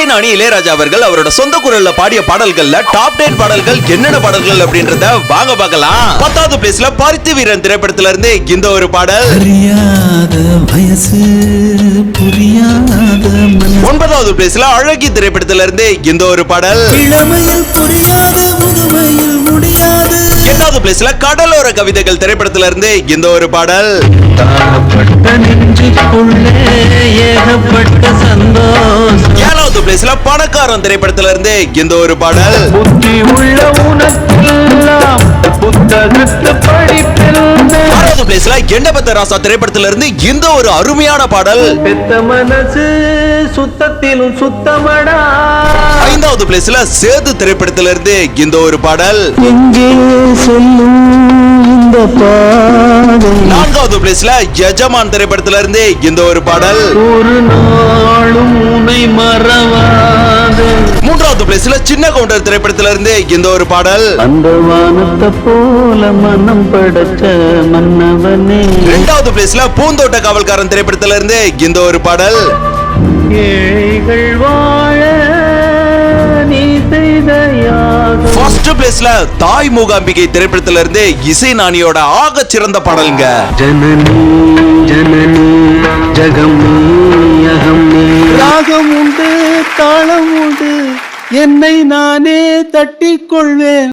இசைஞானி இளையராஜா அவர்கள் அவரோட சொந்த குரல்ல பாடிய பாடல்கள்ல டாப் டென் பாடல்கள் என்னென்ன பாடல்கள் அப்படின்றத வாங்க பார்க்கலாம். பத்தாவது பிளேஸ்ல பருத்தி வீரன் திரைப்படத்துல இருந்து இந்த ஒரு பாடல். ஒன்பதாவது பிளேஸ்ல அழகி திரைப்படத்துல இருந்து இந்த ஒரு பாடல். இளமையில் புரியாது முதுமையில் முடியாது. எட்டாவது பிளேஸ்ல கடலோர கவிதைகள் திரைப்படத்துல இருந்து இந்த ஒரு பாடல். பணக்காரன் திரைப்படத்துல இருந்து இந்த ஒரு பாடல். புத்தி உள்ள உனக்கெல்லாம் புத்தகத்து படிப்பில் பிளேஸ்ல எண்ணபத்த ராசா திரைப்படத்துல இருந்து இந்த ஒரு அருமையான பாடல். பெத்த மனசு சுத்தத்திலும் சுத்தமடா. ஐந்தாவது பிளேஸ்ல சேது திரைப்படத்துல இருந்து இந்த ஒரு பாடல். எங்கே செல்லும் இந்த நான்காவது பிளேஸ்ல எஜமான் திரைப்படத்துல இருந்து இந்த ஒரு பாடல். ஒரு நாளும் மூன்றாவது பிளேஸ்ல சின்ன கவுண்டர் திரைப்படத்துல இருந்து இந்த ஒரு பாடல். அந்த வானத்தை போல மனம் படைச்ச மன்னவனே. இரண்டாவது பிளேஸ்ல பூந்தோட்ட காவல்காரன் திரைப்படத்துல இருந்து இந்த ஒரு பாடல். ஏழைகள் வாழ நீ செய்த ஃபர்ஸ்ட் பிளேஸ்ல தாய் மூகாம்பிகை திரைப்படத்துல இருந்து இசை நாணியோட ஆக சிறந்த பாடலுங்க. ஜனனி ஜனனி ஜகம் ராகம் உண்டு தாளம் உண்டு என்னை நானே தட்டிக்கொள்வேன்